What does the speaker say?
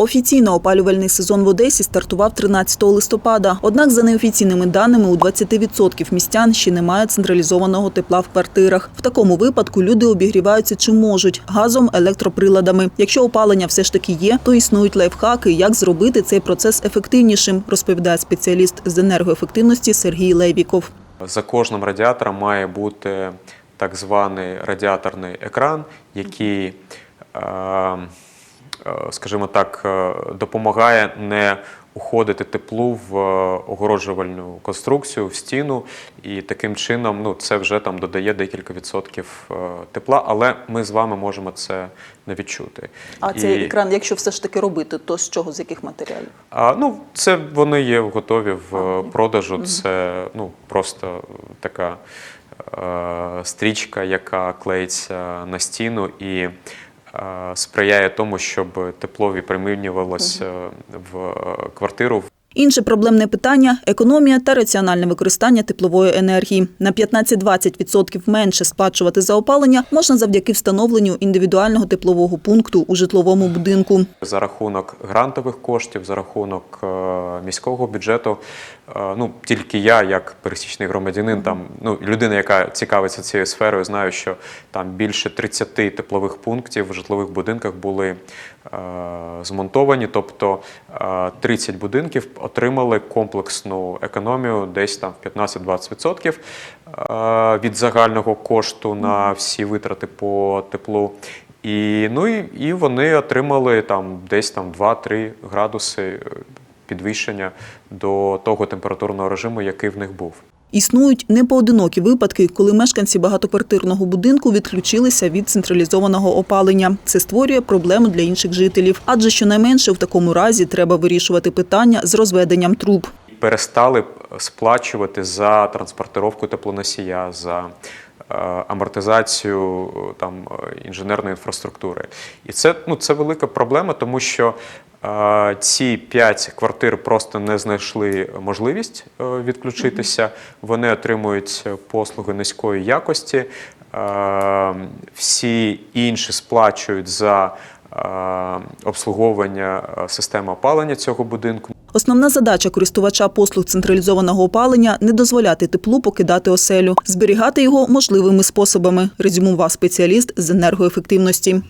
Офіційно опалювальний сезон в Одесі стартував 13 листопада. Однак, за неофіційними даними, у 20% містян ще немає централізованого тепла в квартирах. В такому випадку люди обігріваються чи можуть газом, електроприладами. Якщо опалення все ж таки є, то існують лайфхаки, як зробити цей процес ефективнішим, розповідає спеціаліст з енергоефективності Сергій Левіков. За кожним радіатором має бути так званий радіаторний екран, який, е, скажімо так, е, допомагає не уходити теплу в е, огороджувальну конструкцію, в стіну, і таким чином ну, це вже там додає декілька відсотків е, тепла, але ми з вами можемо це не відчути. А І- цей екран, якщо все ж таки робити, то з чого, з яких матеріалів? А, ну, це вони є готові в е, продажу. Це ну, просто така е, стрічка, яка клеїться на стіну і е, сприяє тому, щоб тепло випромінювалося в е, квартиру. Інше проблемне питання економія та раціональне використання теплової енергії. На 15-20% менше сплачувати за опалення можна завдяки встановленню індивідуального теплового пункту у житловому будинку. За рахунок грантових коштів, за рахунок е, міського бюджету. Е, ну, тільки я, як пересічний громадянин, там, ну, людина, яка цікавиться цією сферою, знаю, що там більше 30 теплових пунктів в житлових будинках були е, змонтовані. Тобто е, 30 будинків отримали комплексну економію десь там в 15-20% е, від загального кошту на всі витрати по теплу. І, ну, і, і вони отримали там десь там 2-3 градуси е, підвищення до того температурного режиму, який в них був. Існують непоодинокі випадки, коли мешканці багатоквартирного будинку відключилися від централізованого опалення. Це створює проблему для інших жителів, адже щонайменше в такому разі треба вирішувати питання з розведенням труб. Перестали сплачувати за транспортировку теплоносія, за амортизацію е, там е, інженерної інфраструктури. І це, ну, це велика проблема, тому що е, ці п'ять квартир просто не знайшли можливість е, відключитися. Вони отримують послуги низької якості. Е, всі інші сплачують за е, обслуговування е, системи опалення цього будинку. Основна задача користувача послуг централізованого опалення не дозволяти теплу покидати оселю, зберігати його можливими способами, резюмував спеціаліст з енергоефективності.